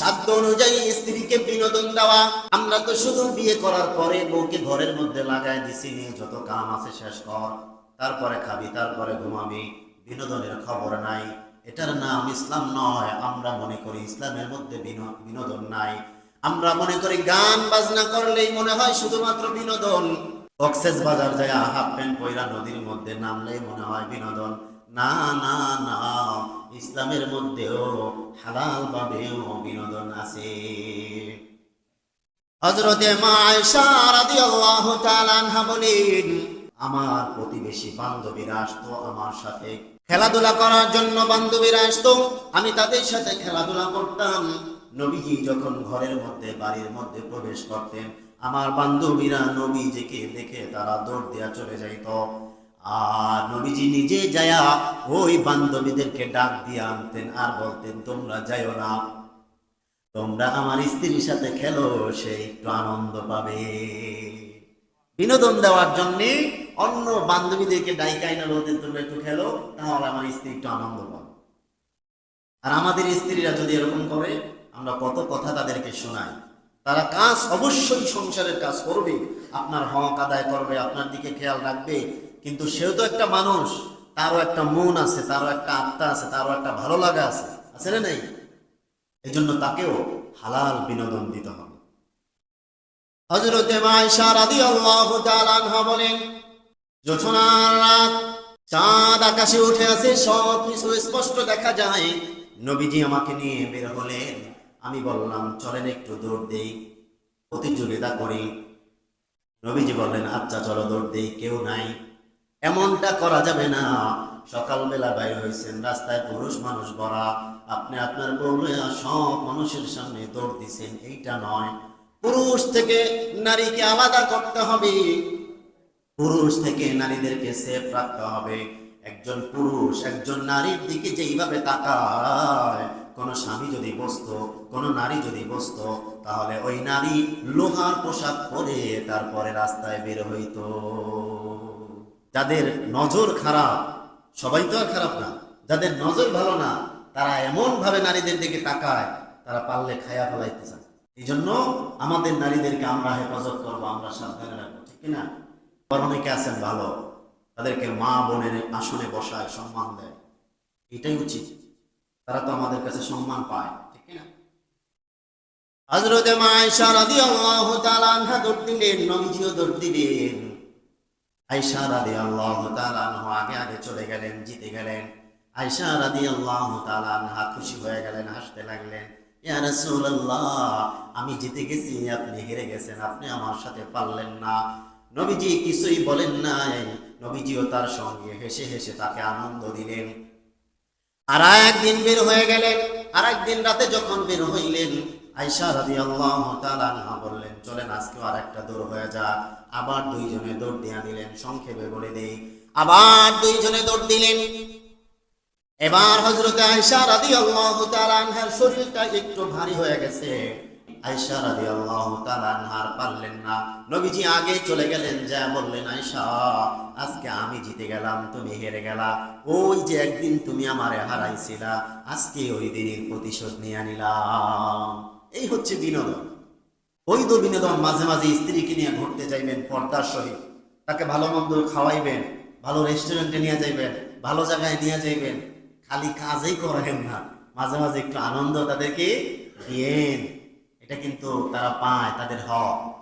সাধ্য অনুযায়ী স্ত্রীকে বিনোদন দেওয়া। আমরা তো শুধু বিয়ে করার পরে বউকে ঘরের মধ্যে লাগায় দিছি যত কাম আছে শেষ কর। তারপরে খাবি, তারপরে ঘুমাবি, বিনোদনের খবর নাই। এটার নাম ইসলাম নয়। আমরা মনে করি ইসলামের মধ্যে বিনো- বিনোদন নাই। আমরা মনে করি গান বাজনা করলেই মনে হয় শুধুমাত্র বিনোদন। কক্সেস বাজার যায় হাফ প্যান্ট পয়রা নদীর মধ্যে নামলেই মনে হয় বিনোদন। না না না, ইসলামের মধ্যেও হালাল ভাবেও বিনোদন আছে। হজরতে আমার প্রতিবেশী বান্ধবীরা আসতো আমার সাথে খেলাধুলা করার জন্য, বান্ধবীরা আসতো, আমি তাদের সাথে খেলাধুলা করতাম। নবীজি যখন ঘরের মধ্যে, বাড়ির মধ্যে প্রবেশ করতেন, আমার বান্ধবীরা নবীজিকে দেখে তারা দৌড় দেওয়া চলে যাইত। আর নবীজি নিজে যায়া ওই বান্ধবীদেরকে ডাক দিয়ে আনতেন, আর বলতেন, তোমরা যাইও না। তোমরা আমার স্ত্রীর সাথে খেলো, সে একটু আনন্দ পাবে। বিনোদন দেওয়ার জন্য অন্য বান্ধবীদেরকে ডাইকাইনা বলতে তোমরা একটু খেলো, তাহলে আমার স্ত্রী একটু আনন্দ পাবে। আর আমাদের স্ত্রীরা যদি এরকম করে, আমরা কত কথা তাদেরকে শোনাই। তারা কাজ অবশ্যই সংসারের কাজ করবে, আপনার হক আদায় করবে, আপনার দিকে খেয়াল রাখবে। কিন্তু সেও তো একটা মানুষ, তারও একটা মন আছে, তারও একটা আত্মা আছে, তারও একটা ভালো লাগা আছে। আছে না নাই? এই জন্য তাকেও হালাল বিনোদন দিতে হবে। হজরতে মাইশা তাআলা আনহা বলেন, জোছনার রাত, চাঁদ আকাশে উঠে আছে সব কিছু স্পষ্ট দেখা যায়। নবীজি আমাকে নিয়ে বের হলেন। আমি বললাম, চলেন একটু দৌড় দেই, প্রতিযোগিতা করি। নবীজি বললেন আচ্ছা চলো দৌড় দেই, কেউ নাই। এমনটা করা যাবে না। সকালবেলা বাইর হয়েছেন, রাস্তায় পুরুষ মানুষ ভরা। আপনি আপনার বউ সব মানুষের সামনে দৌড় দিছেন, এইটা নয়। পুরুষ থেকে নারীকে আলাদা করতে হবে। পুরুষ থেকে নারীদেরকে সেফ রাখতে হবে। একজন পুরুষ, একজন নারীর দিকে যেইভাবে তাকায়, কোন স্বামী যদি বসত, কোন নারী যদি বসত, তাহলে ওই নারী লোহার পোশাক পরে তারপরে রাস্তায় বের হইতো। যাদের নজর খারাপ, সবাই তো আর খারাপ না, যাদের নজর ভালো না, তারা এমন ভাবে নারীদের দিকে তাকায়, তারা পারলে খায়া ফেলাইতে চায়। এই জন্য আমাদের নারীদেরকে আমরা হেফাজত করব, আমরা সাবধানে রাখব, ঠিক কিনা অনেকে আছেন ভালো, তাদেরকে মা বোনের আসনে বসায় সম্মান দেয়। এটাই উচিত। তারা তো আমাদের কাছে সম্মান পায়, ঠিক কিনা হজরতে মায়েশা রাদিয়াল্লাহু তাআলা দিলেন, নবীজিও দিলেন। আয়সা রাদিয়াল্লাহু তাআলা আনহা আগে আগে চলে গেলেন, জিতে গেলেন। আয়সা রাদিয়াল্লাহু তাআলা আনহা খুশি হয়ে গেলেন, হাসতে লাগলেন আমি জিতে গেছি, আপনি হেরে গেছেন, আপনি আমার সাথে পারলেন না। নবীজি কিছুই বলেন নাই, নবীজিও তার সঙ্গে হেসে হেসে তাকে আনন্দ দিলেন। আর একদিন বের হয়ে গেলেন আর একদিন রাতে যখন বের হইলেন আয়সা রাদি আল্লাহ বললেন, চলেন, আজকেও আর একটা দৌড় হয়ে যাক। আবার দুইজনে দৌড় দিয়া দিলেন সংক্ষেপে বলে দেই। আবার দুইজনে দৌড় দিলেন। এবার হজরতে আয়সা রাদি আল্লাহ তালানহার শরীরটা একটু ভারী হয়ে গেছে। আয়সা রাদি আল্লাহ তালানহার পারলেন না। নবীজি আগে চলে গেলেন, যা বললেন আয়সা আজকে আমি জিতে গেলাম, তুমি হেরে গেলা। ওই যে একদিন তুমি আমারে হারাইছিলা, আজকে ওই দিনের প্রতিশোধ নিয়ে নিলাম। এই হচ্ছে বিনোদন। বৈধ বিনোদন মাঝে মাঝে স্ত্রীকে নিয়ে ঘুরতে যাইবেন, পর্দার সহিত। তাকে ভালো মন্দ খাওয়াইবেন, ভালো রেস্টুরেন্টে নিয়ে যাইবেন, ভালো জায়গায় নিয়ে যাইবেন। খালি কাজই করেন না। মাঝে মাঝে একটু আনন্দ তাদেরকে দিয়েন। এটা কিন্তু তারা পায়, তাদের হক।